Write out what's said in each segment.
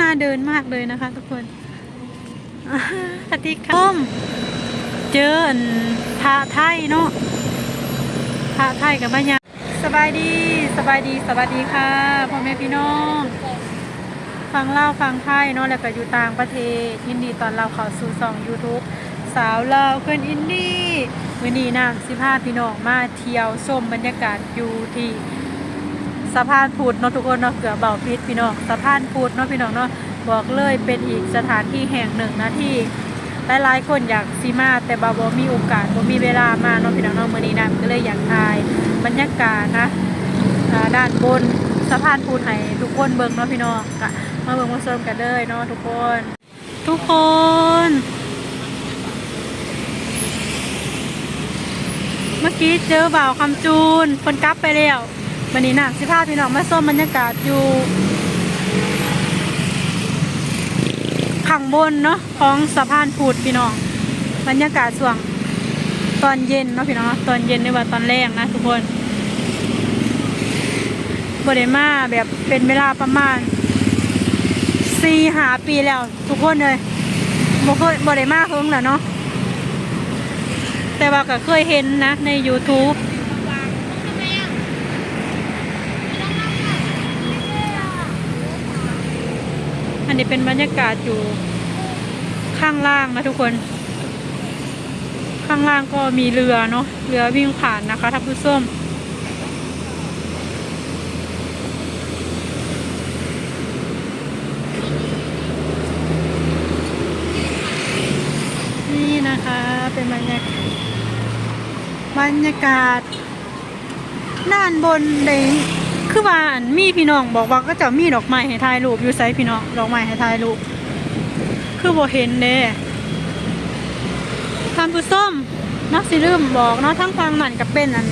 น่าเดินมากเลยนะคะ ทุกคนสวัสดีค่ะส้มเจออันพระไทยเนาะพระไทยกับบ้านยาสบายดีสบายดีสวัสดีค่ะพ่อแม่พี่น้องฟังเล่าฟังไทยเนาะแล้วก็อยู่ต่างประเทศยินดีตอนเราเข้าสู่ช่อง YouTube สาวลาเพื่อนอินดี้วันนี้นางสิพาพี่น้องมาเที่ยวชมบรรยากาศอยู่ที่ สะพานพุทธเนาะทุกคนเนาะเกือบเบาพิษพี่น้องสะพานพุทธเนาะพี่น้องเนาะบอกเลยเป็นอีกสถานที่แห่งหนึ่งนะที่หลายๆคนอยากซีมาแต่บาบ่มีโอกาสบ่มีเวลามาเนาะพี่น้องเนาะมื้อนี้นางก็เลยอยากถ่ายบรรยากาศนะด้านบนสะพานพูนให้ทุกคนเบิ่งเนาะพี่น้องกะมาเบิ่งมาชมกันเลยเนาะทุกคน ทุกคนเมื่อกี้เจอบ่าวคำจูนคนกลับไปแล้ว วันนี้นะสิพาพี่น้องมาชมบรรยากาศอยู่ข้างบนเนาะของสะพานพูดพี่น้องบรรยากาศส่วงตอนเย็นเนาะพี่น้องตอนเย็นในว่าตอนแรกนะทุกคนบริมาแบบเป็นเวลาประมาณสี่หาปีแล้ว ทุกคนเลยบเคยบริมาเพิ่งแหละเนาะแต่ว่าก็เคยเห็นนะใน YouTube นี้เป็นบรรยากาศอยู่ข้างล่างนะทุกคน ข้างล่างก็มีเรือเนาะเรือวิ่งผ่านนะคะท่านผู้ชมนี่นะคะเป็นบรรยากาศบรรยากาศด้านบนเลย คือว่านมีพี่น้องบอกว่าก็จะมีดอกไม้ให้ถ่ายรูปอยู่ไซพี่น้องดอกไม้ให้ถ่ายรูปคือบ่เห็นเด้ท่านผู้ส้มนักสิลืมบอกเนาะทั้งฟังนั่นกับเป็นอัน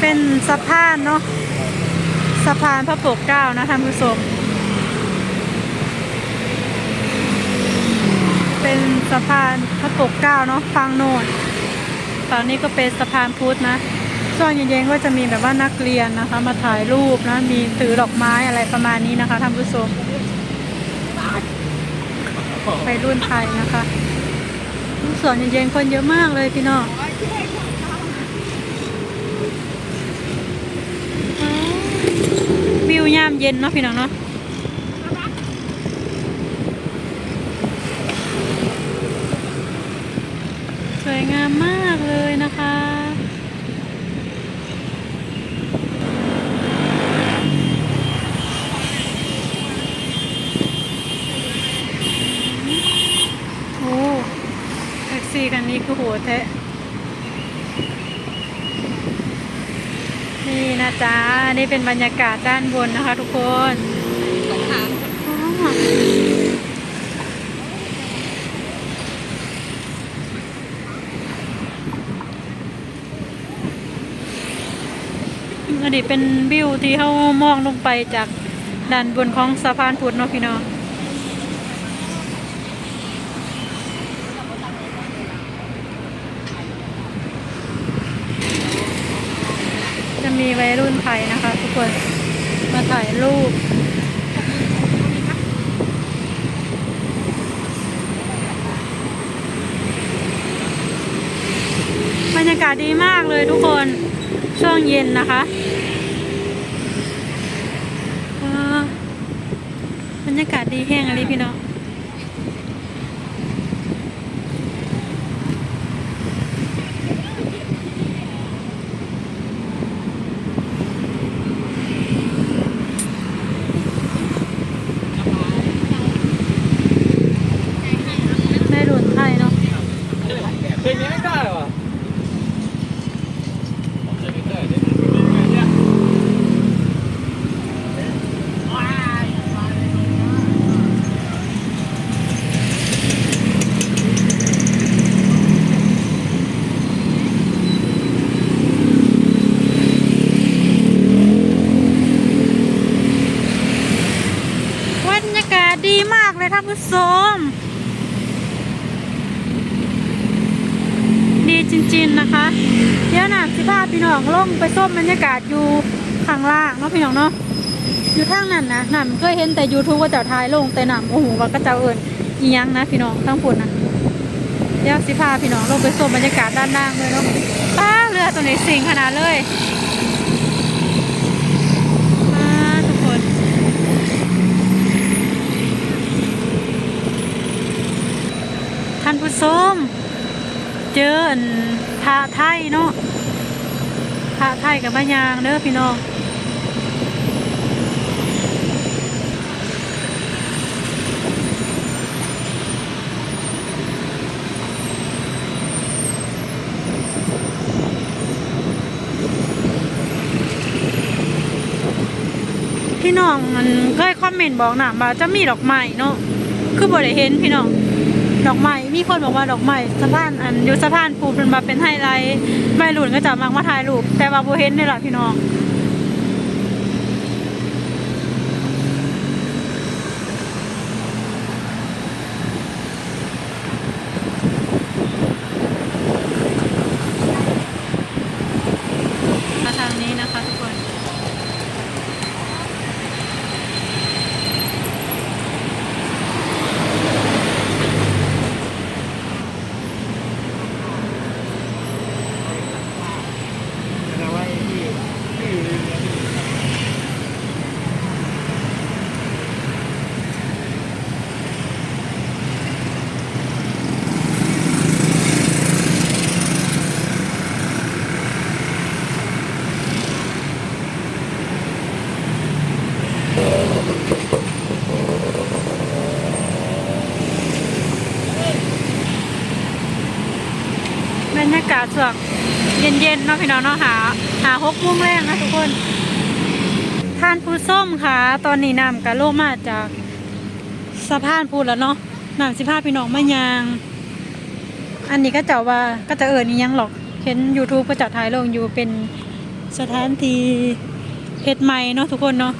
เป็นสะพานเนาะสะพานพระปกเก้านะท่านผู้ชมเป็นสะพานพระปกเก้าเนาะฟังโน่นตอนนี้ก็เป็นสะพานพุทธนะ ช่วงเย็นๆก็จะมีแบบว่านักเรียนนะคะ มาถ่ายรูปนะมีถือดอกไม้อะไรประมาณนี้นะคะท่านผู้ชมไปรุ่นไทยนะคะส่วนเย็นๆคนเยอะมากเลยพี่น้องวิวยามเย็นเนาะพี่น้องเนาะสวยงามมากเลยนะคะ โอ้แท็กซี่คันนี้คือโหดแท้ นี่นะจ๊ะ นี่ เป็นบรรยากาศด้านบนนะคะ ทุกคนอ๋ออันนี้เป็นวิวที่เขามองลงไปจากด้านบนของสะพานพุทธเนาะพี่น้องจะมีวัยรุ่นไทยนะคะ ทุกคน มาถ่ายรูปบรรยากาศดีมากเลยทุกคน ช่วงเย็นนะคะบรรยากาศดีแห้งอะไรพี่น้องได้หลุนไทยเนาะ เพลงนี้ไม่ได้หรอ บรรยากาศดีมาก เลยท่านผู้ชมดีจริง ๆนะคะ เดี๋ยวนะสิพาพี่น้องลงไปส้มบรรยากาศอยู่ข้างล่างเนาะพี่น้องเนาะอยู่ทางนั้นนะน้ำเคยเห็นแต่ YouTube ก็เจ้าทายลงแต่น้ำโอ้โหว่าก็เจ้าเอิญอียังนะพี่น้องทั้งพุ่นนะเดี๋ยวสิพาพี่น้องลงไปชมบรรยากาศด้านล่างเลยเนาะป้าเรือตัวนี้สิงขนาดเลยป้าทุกคน ท่านผู้ม เจออันพระไทยเนาะพระไทยกับมะยางเด้อพี่น้องพี่น้องมันเคยคอมเมนต์บอกหนาว่าจะมีดอกไม้เนาะคือบ่ได้เห็นพี่น้อง ดอกไม้มีคนบอกว่าดอกไม้สะพานอันอยู่สะพานปูเป็นมาเป็นไฮไลท์ไม่หลุนก็จะมักมาถ่ายรูปแต่ว่าบ่เห็นนี่แหละพี่น้อง มาทางนี้นะคะทุกคน แต่ว่าที่ที่อยู่ในเรือ บรรยากาศสวก เย็นๆเนาะพี่น้องเนาะหาหาหกโมุ้งแรงนะทุกคนท่านผู้ส้มค่ะ ตอนนี้น้ำกะโลมาจากสะพานพูดแล้วเนาะน้ำสิพาพี่น้องมายาง อันนี้ก็เจ้าว่าก็จะเอิญนี่ยังหรอกเห็น YouTube ก็จะถ่ายลงอยู่เป็นสถานที่เฮ็ดใหม่เนาะทุกคนเนาะ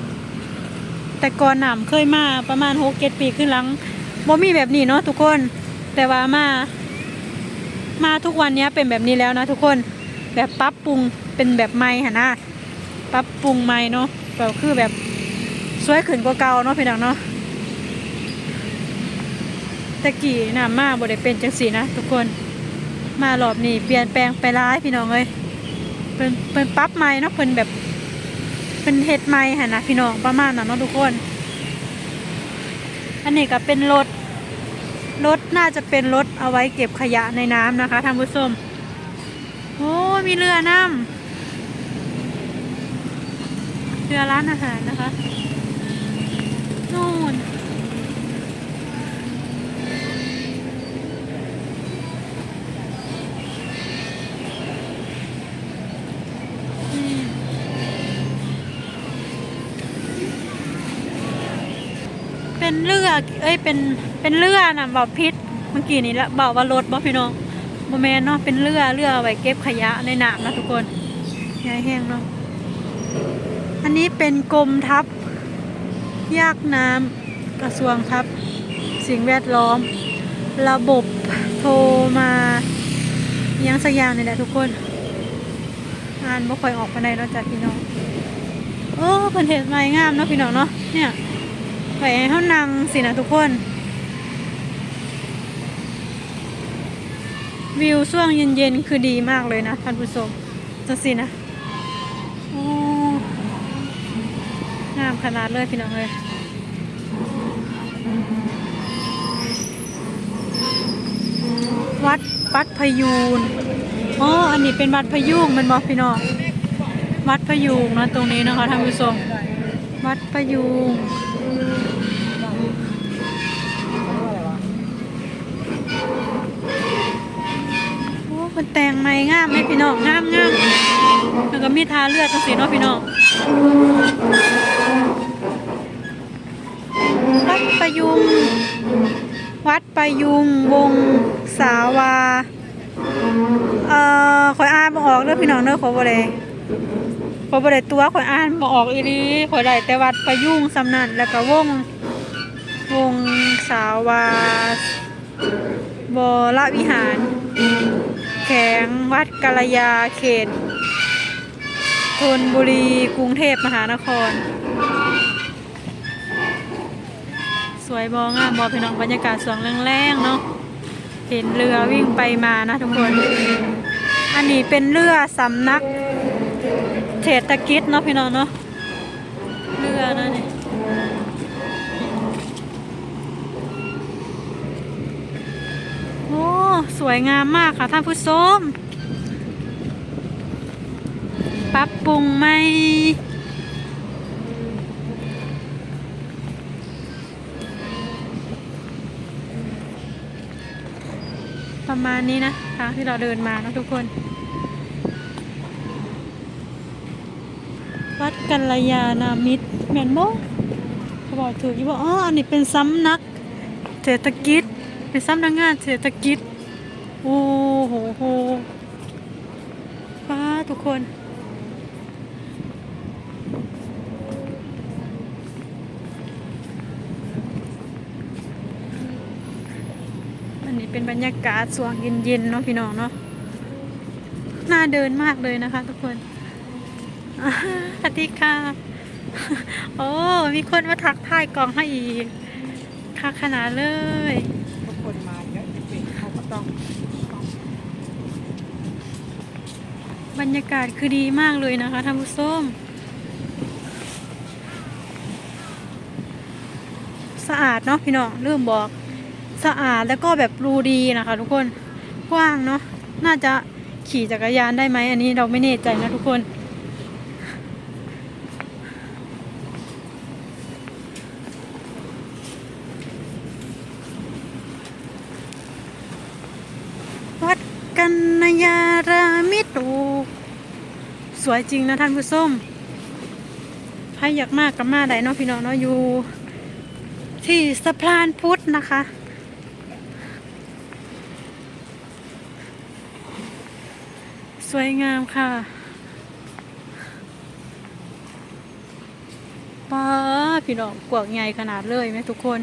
แต่ก่อนน้ำเคยมาประมาณหกเจ็ดปีขึ้นหลังบ่มีแบบนี้เนาะทุกคน แต่ว่ามา มาทุกวันนี้เป็นแบบนี้แล้วนะทุกคน แบบปรับปรุงเป็นแบบใหม่หะนะปรับปรุงใหม่เนาะแบบคือแบบสวยขึ้นกว่าเก่าเนาะพี่น้องเนาะตะกี้น้ำมาบ่ได้เป็นจังสีนะทุกคนมารอบนี้เปลี่ยนแปลงไปร้ายพี่น้องเลยเป็นเป็นปรับใหม่เนาะเพิ่นแบบเป็นเฮ็ดใหม่หะนะพี่น้องประมาณนั้นเนาะทุกคน อันนี้ก็เป็นรถรถน่าจะเป็นรถเอาไว้เก็บขยะในน้ำนะคะท่านผู้ชม มีเรือน้ำเรือร้านอาหารนะคะ นู่น เป็นเรือ เอ้ย เป็น เป็นเรือนะบ่อพิษเมื่อกี้นี้ละบอกว่ารถบอพี่น้อง โมเมนเนาะเป็นเรือเรือไว้เก็บขยะในน้ำนะทุกคนยายแห้งเนาะอันนี้เป็นกรมทัพยากน้ำกระทรวงทัพสิ่งแวดล้อม ระบบโทรมายังสักอย่างนี่แหละทุกคนอ่านบ่ค่อยออกมาได้เนาะจากพี่น้องโอ้เพิ่นเห็ดไม้งามเนาะพี่น้องเนาะเนี่ยไปให้เฮานั่งสินะทุกคน วิวช่วงเย็นๆ คือดีมากเลยนะท่านผู้ชมจังสินะโอ้งามขนาดเลยพี่น้องเลยวัดวัดพยูนอ๋ออันนี้เป็นวัดพยุงมันบอกพี่น้อง วัดพยูงนะตรงนี้นะคะท่านผู้ชม วัดพยูง โอ้มัน แต่งใหม่งามไหมพี่น้องงามงามแล้วก็มีทาเลือดจังสีเนาะพี่น้องวัดประยุง วัดประยุงวงสาวา เอ่อข่อยอ่านบ่ออกเด้อพี่น้องเด้อขอบ่ได้ขอบ่ได้ตัวข่อยอ่านบ่ออกอีหลีข่อยได้แต่วัดประยุงสำนันแล้วก็วง วงสาวาบรวิหาร แข็งวัดกาลยาเขตธนบุรีกรุงเทพมหานคร สวยบองามบอพี่น้องบรรยากาศสวงแรงๆเนาะเห็นเรือวิ่งไปมานะทุกคน อันนี้เป็นเรือสำนักเศรษฐกิจเนาะพี่น้องเนาะเรือนะเนี่ย สวยงามมากค่ะท่านผู้ชมปรับปรุงไหมประมาณนี้นะทางที่เราเดินมานะทุกคน วัดกัลยาณมิตรแมนโบเขาบอกถูกยี่บอกอ๋ออันนี้เป็นซ้ำนักเศรษฐกิจ เป็นซ้ำนักงานเศรษฐกิจ โอ้โหโหฟ้าทุกคน อันนี้เป็นบรรยากาศสว่างเย็นๆเนาะพี่น้องเนาะ น่าเดินมากเลยนะคะทุกคนอาสวัสดีค่ะ โอ้ มีคนมาทักทายกองให้อีกค่ะขนาดเลย ทุกคนมาเยอะจริงๆเขาก็ต้อง บรรยากาศคือดีมากเลยนะคะท่านผู้ชมสะอาดเนาะพี่น้องเริ่มบอกสะอาดแล้วก็แบบรูดีนะคะ ทุกคนกว้างเนาะน่าจะขี่จักรยานได้ไหมอันนี้เราไม่แน่ใจนะทุกคน วัด กันนยารามิตรโอ้สวยจริงนะท่านผู้ชมใครอยากมากกับมาได้เนาะพี่น้องเนาะอยู่ ที่สะพานพุทธนะคะ สวยงามค่ะป้าพี่น้องกวางใหญ่ขนาดเลยไหมทุกคน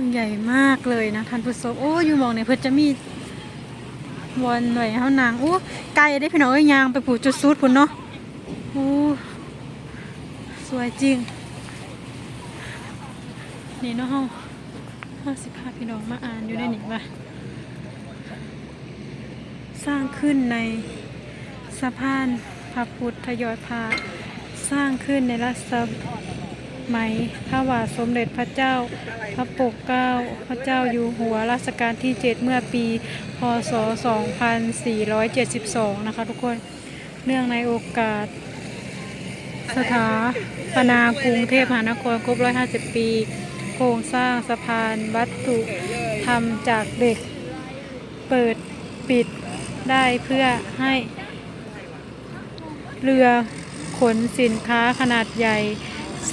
งใหญ่มากเลยนะท่านผู้ชมโอ้อยู่มองในเพื่อจะมีวนหน่วยเฮานางโอ้ไกลได้พี่น้องยยางไปผูจุดซูดพุ่นเนาะโอ้สวยจริง นี่เนาะเฮาเฮาสิพาพี่น้องมาอ่านอยู่ในนี้ว่าสร้างขึ้นในสะพานพระพุทธยอดพาสร้างขึ้นในรัช ไหมพระบาทสมเด็จพระเจ้า พระปกเกล้า พระเจ้าอยู่หัวรัชกาลที่ 7 เมื่อปี พศ 2472 นะคะทุกคน เนื่องในโอกาส สถาปนากรุงเทพมหานครครบ 150 ปี โครงสร้างสะพานวัตถุทำจากเด็ก เปิดปิดได้เพื่อให้ เรือขนสินค้าขนาดใหญ่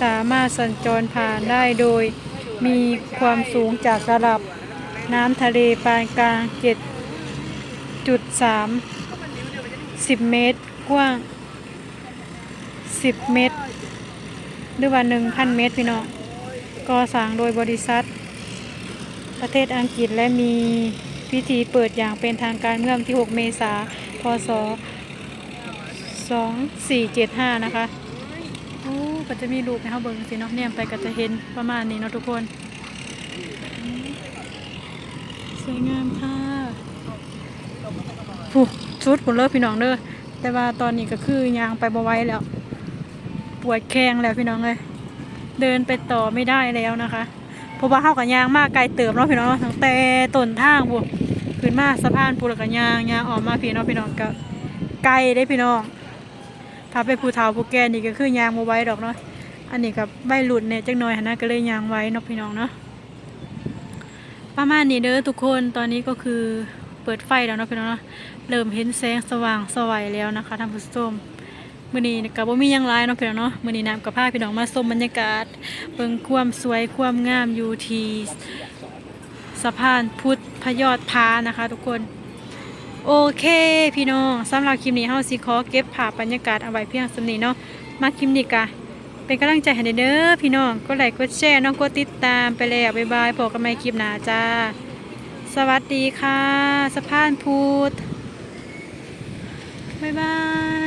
สามารถสัญจรผ่านได้โดย มีความสูงจากระดับน้ำทะเลปานกลาง 7.3 10 เมตร กว้าง 10 เมตร หรือว่า 1,000 เมตร พี่น้องก่อสร้างโดยบริษัท ประเทศอังกฤษและมีพิธีเปิดอย่างเป็นทางการเมื่อวันที่ 6 เมษายน พศ 2475 นะคะ ก็จะมีรูปให้เขาเบิ่งสิเนาะเนี่ยไปก็จะเห็นประมาณนี้เนาะทุกคนสวยงามค่ะผู้ชุดผลเลิศพี่น้องเด้อแต่ว่าตอนนี้ก็คือยางไปบ่ไว้แล้ว ปวดแข้งแล้วพี่น้องเลยเดินไปต่อไม่ได้แล้วนะคะเพราะว่าเข้ากับยางมากไกลเติมเนาะพี่น้องตั้งแต่ต้นทางบุขึ้นมาสะพานปูแล้วกับยางยางออกมาพี่น้องพี่น้องก็ไกลได้พี่น้อง ถ้าไปผู้เฒ่าผู้แก่นี่ก็คือยางมาไว้ดอกเนาะอันนี้กับใบหลุดเนี่ยจังหน่อยหนะก็เลยยางไว้เนาะพี่น้องเนาะประมาณนี้เด้อทุกคนตอนนี้ก็คือเปิดไฟแล้วเนาะพี่น้องเนาะเริ่มเห็นแสงสว่างสวัยแล้วนะคะท่านผู้ชมมื้อนี้ก็บ่มียังหลายเนาะพี่น้องเนาะมื้อนี้น้ำกับพาพี่น้องมาชมบรรยากาศเบิ่งความสวยความงามอยู่ที่สะพานพุทธพยอดพานะคะ ทุกคน โอเค พี่น้องสำหรับคลิปนี้เฮาสิขอเก็บภาพบรรยากาศเอาไว้เพียงสำนี้เนาะมาคลิปนี้กะเป็นกำลังใจให้เด้อพี่น้องกดไลค์กดแชร์น้องกดติดตามไปแล้วบ๊ายบายพบกันใหม่คลิปหน้าจ้า สวัสดีค่ะสะพานพูดบ๊ายบาย